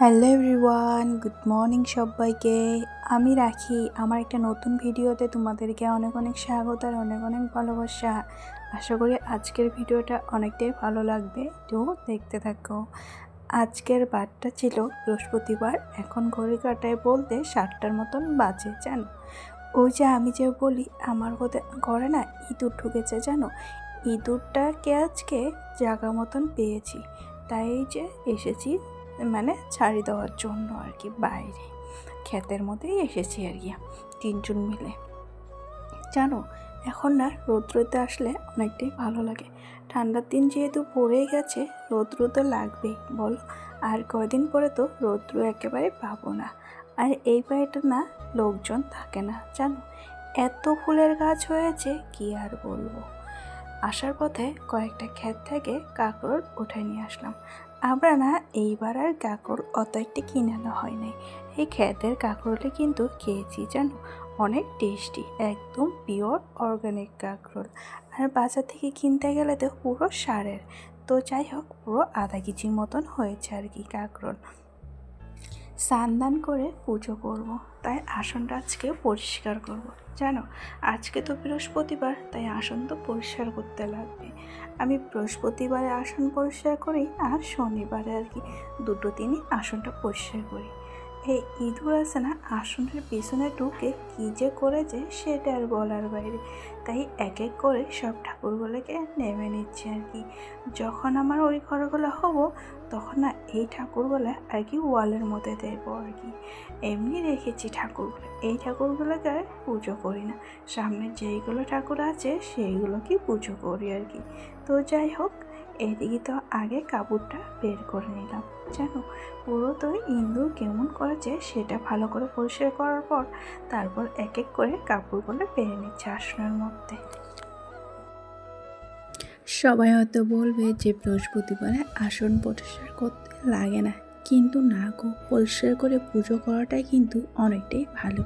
Hello everyone good morning সবাইকে। আমি রাখি। আমার একটা নতুন ভিডিওতে তোমাদেরকে অনেক অনেক স্বাগত আর অনেক অনেক ভালোবাসা। আশা করি আজকের ভিডিওটা অনেকটাই ভালো লাগবে। তো দেখতে থাকো। আজকের বারটা ছিল বৃহস্পতিবার। এখন ঘড়ি কাটায় বলতে সাতটার মতন বাজে, জানো? ওই যে আমি যে বলি, আমার ঘরে ঘরে না ইঁদুর ঢুকেছে, জানো? ইঁদুরটাকে আজকে জাগা মতন পেয়েছি। তাই যে এসেছি মানে ছাড়ি দেওয়ার জন্য আর কি বাইরে। ক্ষেতের মধ্যেই এসেছি আর কি তিনজন মিলে। জানো, এখন না রৌদ্রতে আসলে অনেকটাই ভালো লাগে। ঠান্ডার দিন যেহেতু পড়ে গেছে, রৌদ্র তো লাগবেই, বলো? আর কয়দিন পরে তো রৌদ্র একেবারে পাবো না। আর এই বাড়িটা না লোকজন থাকে না, জানো? এত ফুলের গাছ হয়েছে, কি আর বলব? আসার পথে কয়েকটা ক্ষেত থেকে কাঁকড় উঠাই নিয়ে আসলাম। আমরা না এইবার আর কাঁকড় অত একটি কিনানো হয় নাই। এই খেতের কাঁকড়লে কিন্তু খেয়েছি, জানো? অনেক টেস্টি, একদম পিওর অর্গ্যানিক কাঁকরোল আর বাজার থেকে কিনতে গেলে তো পুরো সারের। তো যাই হোক, পুরো আধা কেজির মতন হয়েছে আর কি কাঁকরোল স্নান করে পুজো করব। তাই আসনটা আজকে পরিষ্কার করব। জানো, আজকে তো বৃহস্পতিবার, তাই আসন তো পরিষ্কার করতে লাগবে আমি বৃহস্পতিবারে আসন পরিষ্কার করি আর শনিবারে আর কি, দুটো দিনই আসনটা পরিষ্কার করি এই ইঁদুর আছে না, আসনের পিছনে ঢুকে কী যে করেছে সেটা আর বলার বাইরে। তাই এক এক করে সব ঠাকুরগুলোকে নেমে নিচ্ছে আর কি। যখন আমার ওই ঘরগুলো হব, তখন না এই ঠাকুরগুলো আর কি ওয়ালের মধ্যে দেবো আর কি। এমনি রেখেছি ঠাকুরগুলো। এই ঠাকুরগুলোকে আর পুজো করি না। সামনে যেইগুলো ঠাকুর আছে, সেইগুলোকে পুজো করি আর কি। তো যাই হোক এদিকে তো আগে কাপড়টা বের করে নিলাম। জানো পুরো তো ইন্দুর কেমন করেছে সেটা ভালো করে পরিষ্কার করার পর তারপর এক এক করে কাপড়গুলো পেরে নিচ্ছে আসনের মধ্যে। সবাই হয়তো বলবে যে বৃহস্পতিবারে আসন পরিষ্কার করতে লাগে না। কিন্তু না গো, পরিষ্কার করে পুজো করাটাই কিন্তু অনেকটাই ভালো।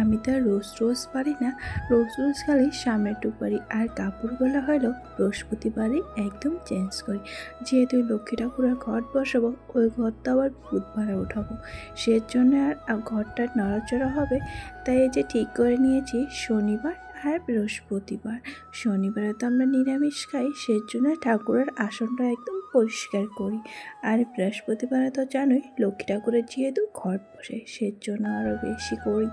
আমি তো আর রোজ রোজ পারি না, রোজ রোজ খালি সামনেটুক পারি আর কাপড়গুলো হলো বৃহস্পতিবারে একদম চেঞ্জ করি। যেহেতু লক্ষ্মী ঠাকুরের ঘর বসাবো, ওই ঘরটা আবার বুধবারে উঠাবো। সের জন্য আর ঘরটা নড়াচড়া হবে, তাই যে ঠিক করে নিয়েছি শনিবার আর বৃহস্পতিবার। শনিবারে তো আমরা নিরামিষ খাই সেই জন্য ঠাকুরের আসনটা একদম পরিষ্কার করি। আর বৃহস্পতিবারে তো জানোই, লক্ষ্মী ঠাকুরের যেহেতু ঘর বসে সের জন্য আরও বেশি করি।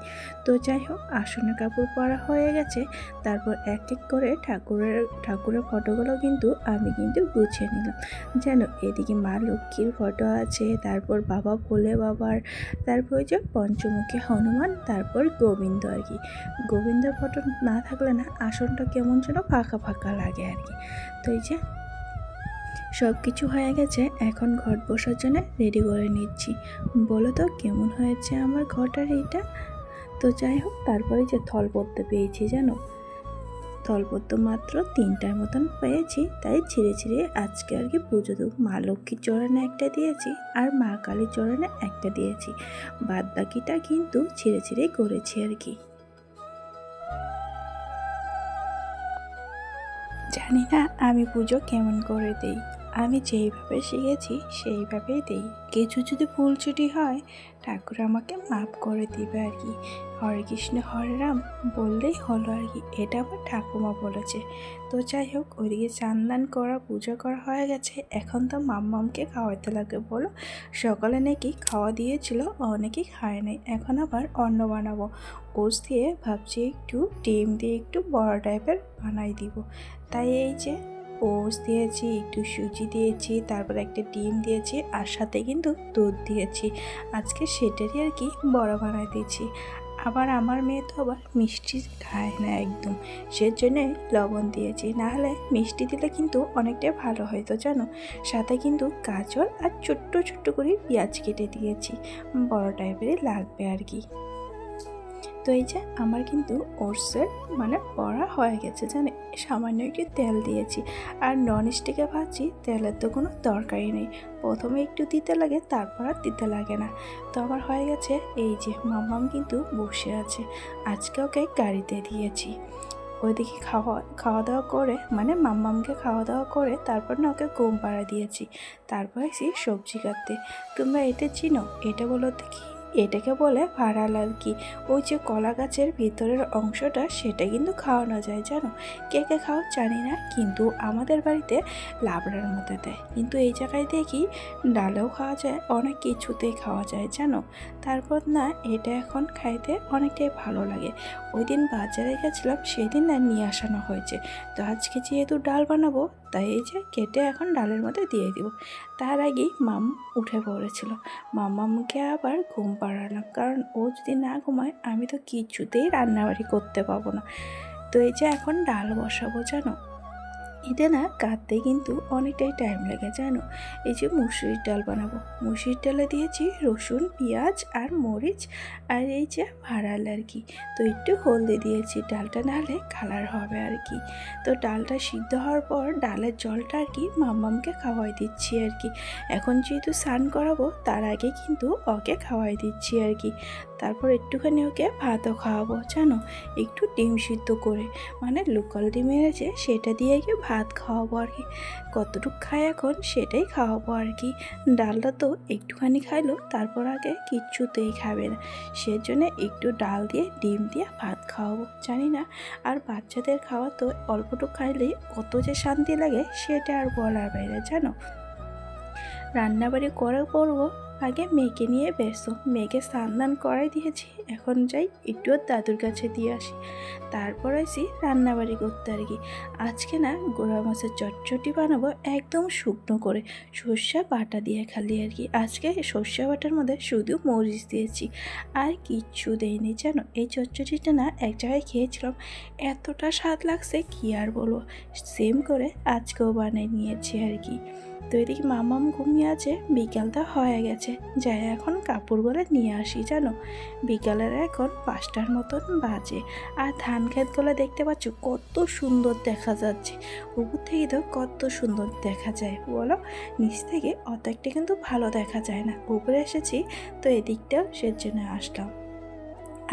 তো যাই হোক আসনের কাপড় পরা হয়ে গেছে। তারপর এক এক করে ঠাকুরের ঠাকুরের ফটোগুলো কিন্তু আমি কিন্তু গুছিয়ে নিলাম। যেন এদিকে মা লক্ষ্মীর ফটো আছে, তারপর বাবা ভোলে বাবার, তারপর যে পঞ্চমুখী হনুমান, তারপর গোবিন্দ আর কি। গোবিন্দের ফটো না থাকলে না, আসনটা কেমন যেন ফাঁকা ফাঁকা লাগে আর কি। তো এই যে সব কিছু হয়ে গেছে, এখন ঘর বসার জন্য রেডি করে নিচ্ছি। বলো তো, কেমন হয়েছে আমার ঘরটার এইটা? তো যাই হোক তারপরে যে থলপদ্ম পেয়েছি, জানো? থলপদ্ম মাত্র তিনটার মতন পেয়েছি, তাই ছিঁড়ে ছিঁড়ে আজকে আর কি পুজো দেবো। মা লক্ষ্মীর চরণে একটা দিয়েছি আর মা কালীর চরণে একটা দিয়েছি। বাদ বাকিটা কিন্তু ছিঁড়ে ছিঁড়েই করেছি আর কি। জানি না আমি পুজো কেমন করে দেই। আমি যেইভাবে শিখেছি, সেইভাবেই দেই। কিছু যদি ভুল ছুটি হয়, ঠাকুর আমাকে মাফ করে দিবে আর কি। হরে কৃষ্ণ, হরে রাম বললেই হলো আর কি। এটা আমার ঠাকুমা বলেছে। তো যাই হোক, ওইদিকে চান্দান করা, পুজো করা হয়ে গেছে। এখন তো মাম্মামকে খাওয়াতে লাগে বলো। সকালে নাকি খাওয়া দিয়েছিল অনেকেই খায় নাই। এখন আবার অন্ন বানাবো। ওস দিয়ে ভাবছি একটু ডিম দিয়ে একটু বড় টাইপের বানাই দিব। তাই এই যে ওটস দিয়েছি, একটু সুজি দিয়েছি, তারপর একটা ডিম দিয়েছি আর সাথে কিন্তু দুধ দিয়েছি। আজকে সেটারই আর কি বড় বানায় দিয়েছি। আবার আমার মেয়ে তো আবার মিষ্টি খায় না একদম। সেজন্য লবণ দিয়েছি। নাহলে মিষ্টি দিলে কিন্তু অনেকটাই ভালো হয়তো জানো? সাথে কিন্তু গাজর আর ছোট্ট ছোট্ট করে পেঁয়াজ কেটে দিয়েছি। বড় টাইপেরই লাগবে আর কি। তো এই যে আমার কিন্তু ওটসের মানে পড়া হয়ে গেছে, জানে? সামান্য একটু তেল দিয়েছি। আর নন স্টিকে ভাজছি, তেলের তো কোনো দরকারই নেই। প্রথমে একটু দিতে লাগে, তারপর আর দিতে লাগে না। তো আমার হয়ে গেছে এই যে মামাম কিন্তু বসে আছে। আজকে ওকে গাড়িতে দিয়েছি। ওইদিকে খাওয়া খাওয়া দাওয়া করে মানে মাম্মামকে খাওয়া দাওয়া করে, তারপর না ওকে ঘুম পাড়া দিয়েছি। তারপর এসে সবজি কাটতে। তোমরা এটা চিনো? এটা বলো কি এটাকে বলে ভাড়াল আর কি ওই যে কলা গাছের ভিতরের অংশটা, সেটা কিন্তু খাওয়ানো যায়, জানো? কে কে খাও জানি না, কিন্তু আমাদের বাড়িতে লাবড়ার মধ্যে দেয়। কিন্তু এই জায়গায় দেখি ডালেও খাওয়া যায়, অনেক কিছুতেই খাওয়া যায়, জানো? তারপর না, এটা এখন খাইতে অনেকটাই ভালো লাগে। ওই দিন বাজারে গেছিলাম, সেদিন না নিয়ে আসানো হয়েছে। তো আজকে যেহেতু ডাল বানাবো এই যে কেটে এখন ডালের মধ্যে দিয়ে দিব। তার আগেই মাম উঠে পড়েছিল। মামামকে আবার ঘুম পাড়ালাম, কারণ ও যদি না ঘুমায় আমি তো কিছুতেই রান্নাবাড়ি করতে পাবো না। তো এই যে এখন ডাল বসাবো জানো? এটা না কাটতে কিন্তু অনেকটাই টাইম লাগে, জানো? এই যে মুসুরির ডাল বানাবো। মুসুরির ডালে দিয়েছি রসুন, পেঁয়াজ আর মরিচ আর এই যে ভাড়াল আর কি তো একটু হলদি দিয়েছি, ডালটা নাহলে কালার হবে আর কি তো ডালটা সিদ্ধ হওয়ার পর ডালের জলটা আর কি মাম্মামকে খাওয়াই দিচ্ছি আর কি এখন যেহেতু স্নান করাবো, তার আগে কিন্তু ওকে খাওয়াই দিচ্ছি আর কি তারপর একটুখানি ওকে ভাতও খাওয়াবো, জানো? একটু ডিম সিদ্ধ করে। মানে লোকাল ডিম এনেছে, সেটা দিয়ে কি ভাত খাওয়াবো আর কি। কতটুকু খায় এখন, সেটাই খাওয়াবো আর কি। ডালটা তো একটুখানি খাইলো, তারপর আগে কিচ্ছুতেই খাবে না। সেজন্য একটু ডাল দিয়ে, ডিম দিয়ে ভাত খাওয়াবো, জানি না। আর বাচ্চাদের খাওয়া তো অল্পটুকু খাইলেই কত যে শান্তি লাগে, সেটা আর বলার বাইরে, জানো? রান্নাবাড়ি করে করব আগে মেয়েকে নিয়ে ব্যস্ত। মেয়েকে স্নান দান করাই দিয়েছি, এখন যাই একটু দাদুর কাছে দিয়ে আসি। তারপর আসি রান্নাবাড়ি করতে আর কি। আজকে না গোড়া মাছের চটচটি বানাবো একদম শুকনো করে, সর্ষা বাটা দিয়ে খালি আর কি। আজকে সর্ষা বাটার মধ্যে শুধু মরিচ দিয়েছি। আর কিচ্ছু দেয়নি জানো? এই চটচটিটা না এক জায়গায় খেয়েছিলাম, এতটা স্বাদ লাগছে কি আর বলব? সেম করে আজকেও বানিয়ে নিয়েছি আর কি। তো এদিকে মামাম ঘুমিয়ে আছে, বিকালটা হয়ে গেছে। যাই এখন কাপড়গুলো নিয়ে আসি, জানো? বিকালের এখন পাঁচটার মতন বাজে। আর ধান ক্ষেতগুলো দেখতে পাচ্ছ, কত সুন্দর দেখা যাচ্ছে। উপর থেকে তো কত সুন্দর দেখা যায়, বলো? নিচ থেকে অত একটা কিন্তু ভালো দেখা যায় না। উপরে এসেছি, তো এদিকটাও সেজন্য আসলাম।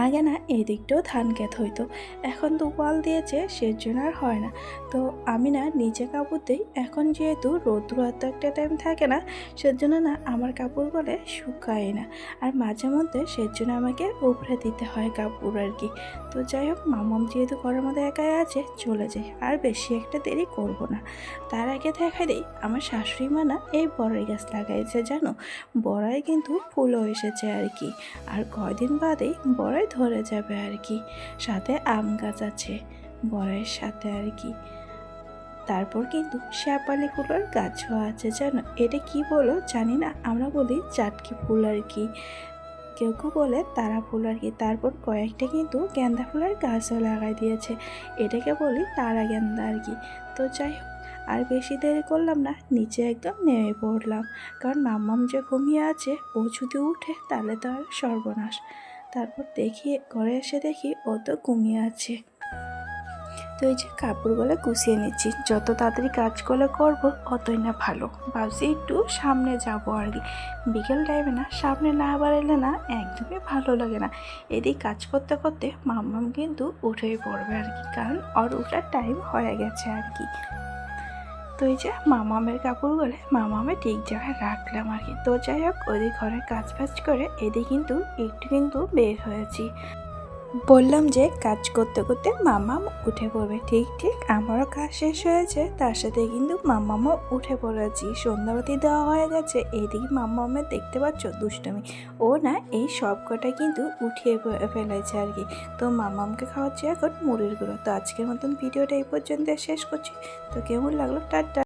আগে না এই দিকটাও ধান ক্ষেত হইতো। এখন তো ওয়াল দিয়েছে, সেজন্য আর হয় না। তো আমি না নিচে কাপড় দিই। এখন যেহেতু রৌদ্র এত একটা টাইম থাকে না, সেজন্য না আমার কাপড় বলে শুকায় না। আর মাঝে মধ্যে সেজন্য আমাকে উপরে দিতে হয় কাপড় আর কি। তো যাই হোক, মামাম যেহেতু ঘরের মধ্যে একাই আছে, চলে যাই। আর বেশি একটা দেরি করব না। তার আগে দেখা দিই, আমার শাশুড়ি মা না এই বড়াই গাছ লাগাইছে, জানো? বড়াই কিন্তু ফুলও এসেছে আর কি। আর কয়দিন বাদেই বড়াই ধরে যাবে আর কি। সাথে আম গাছ আছে বড়াইয়ের সাথে আর কি। তারপর কিন্তু শ্যাপালি ফুলের গাছও আছে, জানো? এটা কি বলো? জানি না, আমরা বলি চাটকি ফুল আর কি। কেউ কেউ বলে তারা ফুল আর কি। তারপর কয়েকটা কিন্তু গেন্দা ফুলের গাছও লাগাই দিয়েছে। এটাকে বলি তারা গেন্দা আর কি। তো যাই হোক, আর বেশি দেরি করলাম না, নিচে একদম নেমে পড়লাম। কারণ মাম্মাম যে ঘুমিয়ে আছে, ও যদি উঠে তাহলে তো আর সর্বনাশ। তারপর দেখি, ঘরে এসে দেখি ও তো ঘুমিয়ে আছে। তো এই যে কাপড়গুলো গুছিয়ে নিচ্ছি, যত তাড়াতাড়ি কাজগুলো করব অতই না ভালো। ভাবছি একটু সামনে যাব আর কি। বিকেল টাইমে না, সামনে না বাড়াইলে না একদমই ভালো লাগে না। এদিক কাজ করতে করতে মাম্মাম কিন্তু উঠেই পড়বে আর কি, কারণ ওর ওঠার টাইম হয়ে গেছে আর কি। তো এই যে, মামামের কাপড়গুলো মামামে ঠিক জায়গায় রাখলাম আর কি। তো যাই হোক, ওদের ঘরে কাজ ফাজ করে এদিকে কিন্তু একটু কিন্তু বের হয়েছি। বললাম যে কাজ করতে করতে মামাম উঠে পড়বে। ঠিক ঠিক, আমারও কাজ শেষ হয়েছে। তার সাথে কিন্তু মামামও উঠে পড়েছি। সন্ধ্যাবাতি দেওয়া হয়ে গেছে। এইদিকে মামামের দেখতে পাচ্ছ দুষ্টমি। ও না, এই সব কটা কিন্তু উঠিয়ে ফেলেছে আর কি। তো মামামকে খাওয়াচ্ছি এখন মুড়ির গুঁড়ো। তো আজকের মতন ভিডিওটা এই পর্যন্ত শেষ করছি। তো কেমন লাগল? টাটা।